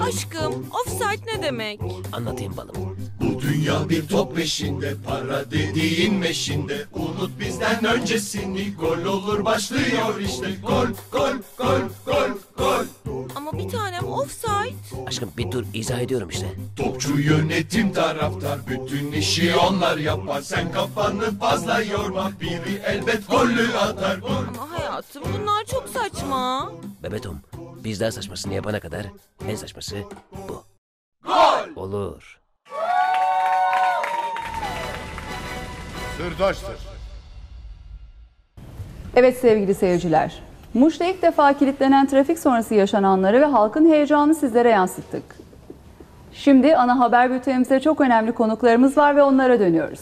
Aşkım, offside ne demek? Anlatayım balım. Bu dünya bir top peşinde para dediğin meşinde Unut bizden öncesini gol olur başlıyor işte Gol gol gol gol gol Ama bir tanem offside. Aşkım bir dur izah ediyorum işte. Topçu yönetim taraftar bütün işi onlar yapar Sen kafanı fazla yorma biri elbet golü atar Gol Ama hayatım bunlar çok saçma. Bebetom bizden saçmasını yapana kadar en saçması bu. Gol Olur. Sırdaştır. Evet sevgili seyirciler. Muş'ta ilk defa kilitlenen trafik sonrası yaşananları ve halkın heyecanını sizlere yansıttık. Şimdi ana haber bültenimize çok önemli konuklarımız var ve onlara dönüyoruz.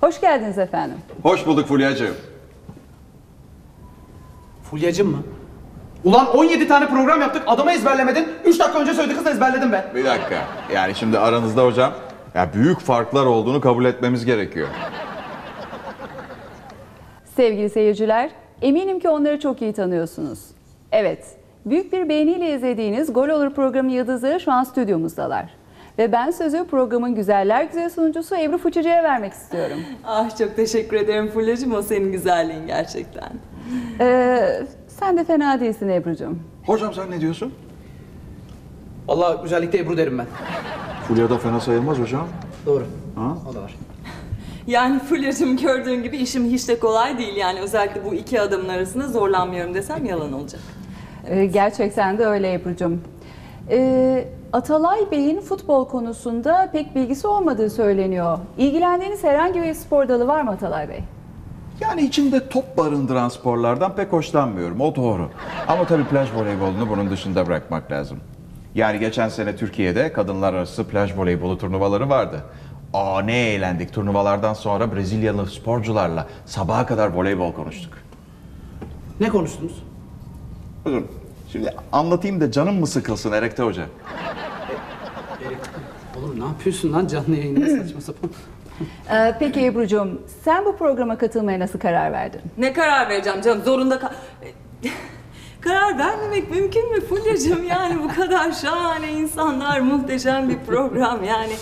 Hoş geldiniz efendim. Hoş bulduk Fulya'cığım. Fulyacım mı? Ulan 17 tane program yaptık adamı ezberlemedin. 3 dakika önce söyledi kız ezberledim ben. Bir dakika. Yani şimdi aranızda hocam ya büyük farklar olduğunu kabul etmemiz gerekiyor. Sevgili seyirciler, eminim ki onları çok iyi tanıyorsunuz. Evet, büyük bir beğeniyle izlediğiniz Gol Olur programı yıldızları şu an stüdyomuzdalar. Ve ben sözü programın güzeller güzel sunucusu Ebru Fıçıcı'ya vermek istiyorum. Ah çok teşekkür ederim Fulya'cığım o senin güzelliğin gerçekten. Ee, sen de fena değilsin Ebru'cum. Hocam sen ne diyorsun? Allah güzellikte Ebru derim ben. Fulya da fena sayılmaz hocam. Doğru. Ha? O da var. Yani Fulya'cığım gördüğün gibi işim hiç de kolay değil yani özellikle bu iki adamın arasında zorlanmıyorum desem yalan olacak. Ee, gerçekten de öyle Ebru'cum. Ee, Atalay Bey'in futbol konusunda pek bilgisi olmadığı söyleniyor. İlgilendiğiniz herhangi bir spor dalı var mı Atalay Bey? Yani içinde top barındıran sporlardan pek hoşlanmıyorum. O doğru. Ama tabii plaj voleybolunu bunun dışında bırakmak lazım. Yani geçen sene Türkiye'de kadınlar arası plaj voleybolu turnuvaları vardı. Aa ne eğlendik turnuvalardan sonra Brezilyalı sporcularla sabaha kadar voleybol konuştuk. Ne konuştunuz? Buyurun. Şimdi anlatayım da canım mı sıkılsın Erekte Hoca? Ne yapıyorsun lan canlı yayında saçma sapan. Ee, peki Ebru'cum, sen bu programa katılmaya nasıl karar verdin? Ne karar vereceğim canım zorunda ka- Karar vermemek mümkün mü Fulya'cığım yani bu kadar şahane insanlar muhteşem bir program yani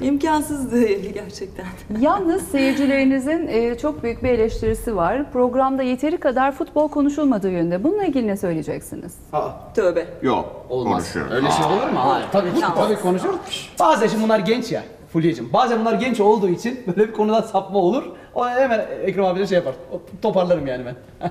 imkansızdı gerçekten. Yalnız seyircilerinizin e, çok büyük bir eleştirisi var. Programda yeteri kadar futbol konuşulmadığı yönde. Bununla ilgili ne söyleyeceksiniz? Aa, Tövbe. Yok. olmaz. Konuşuyorum. Öyle şey olur mu? Hayır. Tabii ki, tabii konuşuruz. Bazen şimdi bunlar genç ya. Fulya'cığım. Bazen bunlar genç olduğu için böyle bir konudan sapma olur. O hemen Ekrem abiyle şey yapar. Toparlarım yani ben.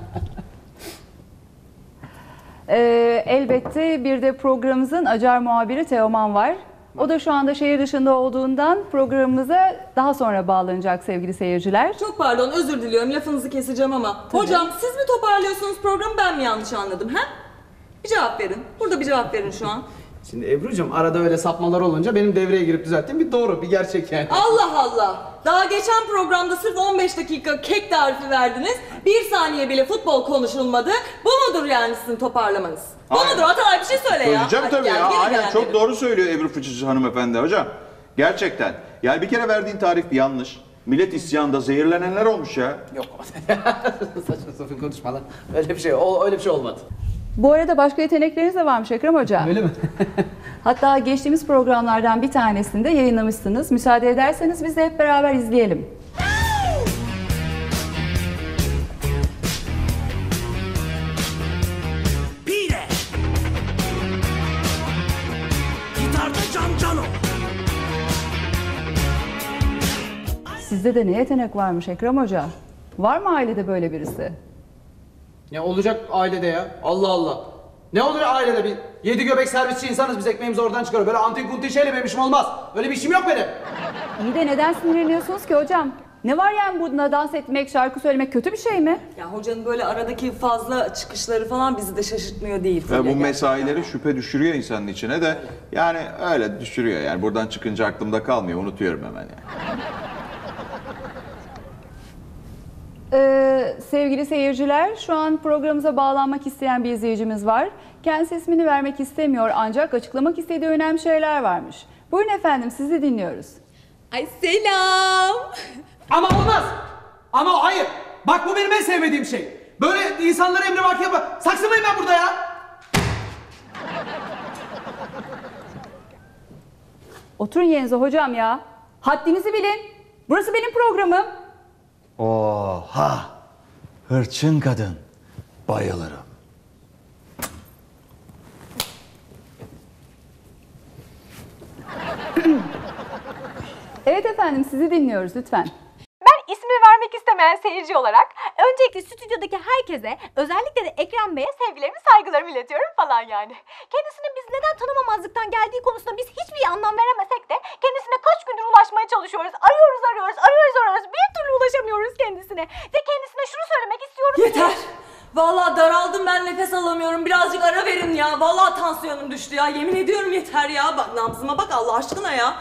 Ee, elbette bir de programımızın acar muhabiri Teoman var. O da şu anda şehir dışında olduğundan programımıza daha sonra bağlanacak sevgili seyirciler. Çok pardon özür diliyorum lafınızı keseceğim ama. Hocam siz mi toparlıyorsunuz programı ben mi yanlış anladım ha? Bir cevap verin. Burada bir cevap verin şu an. Şimdi Ebru'cum arada öyle sapmalar olunca benim devreye girip düzelttiğim bir doğru, bir gerçek yani. Allah Allah! Daha geçen programda sırf 15 dakika kek tarifi verdiniz. Bir saniye bile futbol konuşulmadı. Bu mudur yani sizin toparlamanız? Bu Aynen. mudur? Atalay bir şey söyle ya. Söyleyeceğim Hadi tabii gel, ya. geri Aynen gel çok dedim. doğru söylüyor Ebru Fıçıcı hanımefendi hocam. Gerçekten. Yani bir kere verdiğin tarif yanlış. Millet isyanda zehirlenenler olmuş ya. Yok. Saçma sapan konuşma lan. Öyle bir şey, o, öyle bir şey olmadı. Bu arada başka yetenekleriniz de varmış Ekrem Hoca. Öyle mi? Hatta geçtiğimiz programlardan bir tanesinde yayınlamışsınız. Müsaade ederseniz biz de hep beraber izleyelim. Sizde de ne yetenek varmış Ekrem Hoca? Var mı ailede böyle birisi? Ne olacak ailede ya? Allah Allah. Ne olur ailede bir yedi göbek servisçi insanız biz ekmeğimizi oradan çıkarıyor. Böyle antin kuntin şeyle benim işim olmaz. Öyle bir işim yok benim. İyi de neden sinirleniyorsunuz ki hocam? Ne var yani bunda dans etmek, şarkı söylemek kötü bir şey mi? Ya hocanın böyle aradaki fazla çıkışları falan bizi de şaşırtmıyor değil. Ve bu mesaileri şüphe düşürüyor insanın içine de. Yani öyle düşürüyor yani. Buradan çıkınca aklımda kalmıyor. Unutuyorum hemen yani. Ee, sevgili seyirciler, şu an programımıza bağlanmak isteyen bir izleyicimiz var. Kendisi ismini vermek istemiyor ancak açıklamak istediği önemli şeyler varmış. Buyurun efendim, sizi dinliyoruz. Ay selam. Ama olmaz. Ama hayır. Bak bu benim en sevmediğim şey. Böyle insanlara emri vaki yapma. Saksı mıyım ben burada ya? Oturun yerinize hocam ya. Haddinizi bilin. Burası benim programım. Oha! Hırçın kadın. Bayılırım. Evet efendim sizi dinliyoruz lütfen. Ben ismini vermek istemeyen seyirci olarak öncelikle stüdyodaki herkese özellikle de Ekrem Bey'e sevgilerimi saygılarımı iletiyorum falan yani. Kendisinin biz neden tanımamazlıktan geldiği konusunda biz hiçbir anlam veremesek de kendisine kaç gündür ulaşmaya çalışıyoruz. Arıyoruz arıyoruz arıyoruz arıyoruz bir türlü ulaşamıyoruz kendisine. Ve kendisine şunu söylemek istiyorum. ki- Yeter. Vallahi daraldım ben nefes alamıyorum. Birazcık ara verin ya. Vallahi tansiyonum düştü ya. Yemin ediyorum yeter ya. Bak nabzıma bak Allah aşkına ya.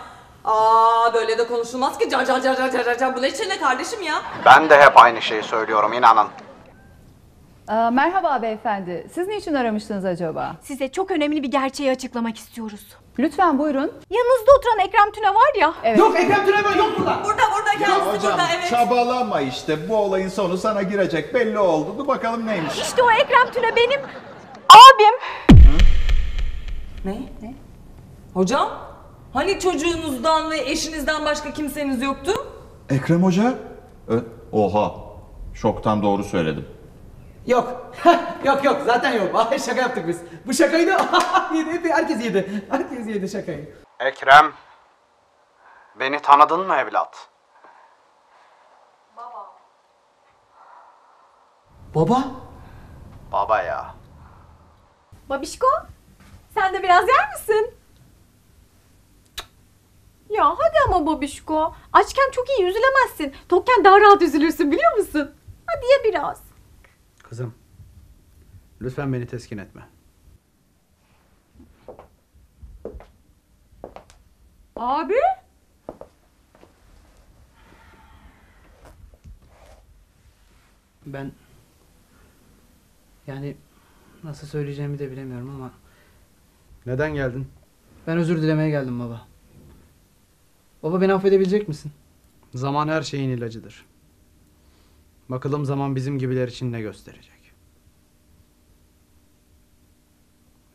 Aa böyle de konuşulmaz ki. Car car car car car car. Bu ne çene kardeşim ya? Ben de hep aynı şeyi söylüyorum inanın. Aa, merhaba beyefendi. Siz niçin aramıştınız acaba? Size çok önemli bir gerçeği açıklamak istiyoruz. Lütfen buyurun. Yanınızda oturan Ekrem Tüne var ya. Evet. Yok Ekrem Tünemen yok burada. Burada burada kendisi burada evet. çabalama işte. Bu olayın sonu sana girecek belli oldu. Dur bakalım neymiş. İşte o Ekrem Tüne benim abim. Ne? Ne? Hocam? Hani çocuğunuzdan ve eşinizden başka kimseniz yoktu? Ekrem Hoca? Ö- Oha. Şoktan doğru söyledim. Yok. yok yok zaten yok. Ay şaka yaptık biz. Bu şakayı da yedi, herkes yedi. Herkes yedi şakayı. Ekrem, beni tanıdın mı evlat? Baba? Baba ya. Babişko, sen de biraz yer misin? Ya hadi ama babişko. Açken çok iyi üzülemezsin. Tokken daha rahat üzülürsün biliyor musun? Hadi ye biraz. Kızım. Lütfen beni teskin etme. Abi? Ben yani nasıl söyleyeceğimi de bilemiyorum ama neden geldin? Ben özür dilemeye geldim baba. Baba beni affedebilecek misin? Zaman her şeyin ilacıdır. Bakalım zaman bizim gibiler için ne gösterecek.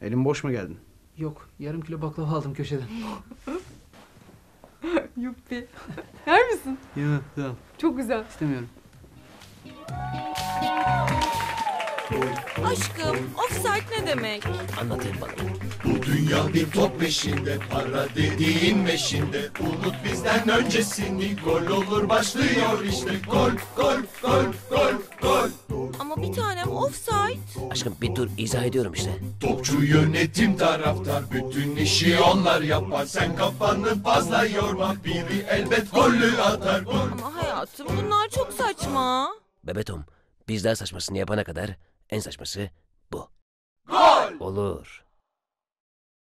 Elim boş mu geldin? Yok, yarım kilo baklava aldım köşeden. Yuppi. Yer misin? Yok, tamam. Çok güzel. İstemiyorum. Aşkım offside ne demek? Anlatayım bana. Bu dünya bir top peşinde para dediğin meşinde Unut bizden öncesini gol olur başlıyor işte Gol gol gol gol gol Ama bir tanem offside. Aşkım bir dur izah ediyorum işte. Topçu yönetim taraftar bütün işi onlar yapar Sen kafanı fazla yorma biri elbet golü atar Gol Ama hayatım bunlar çok saçma. Bebetom biz daha saçmasını yapana kadar en saçması bu. Gol! Olur.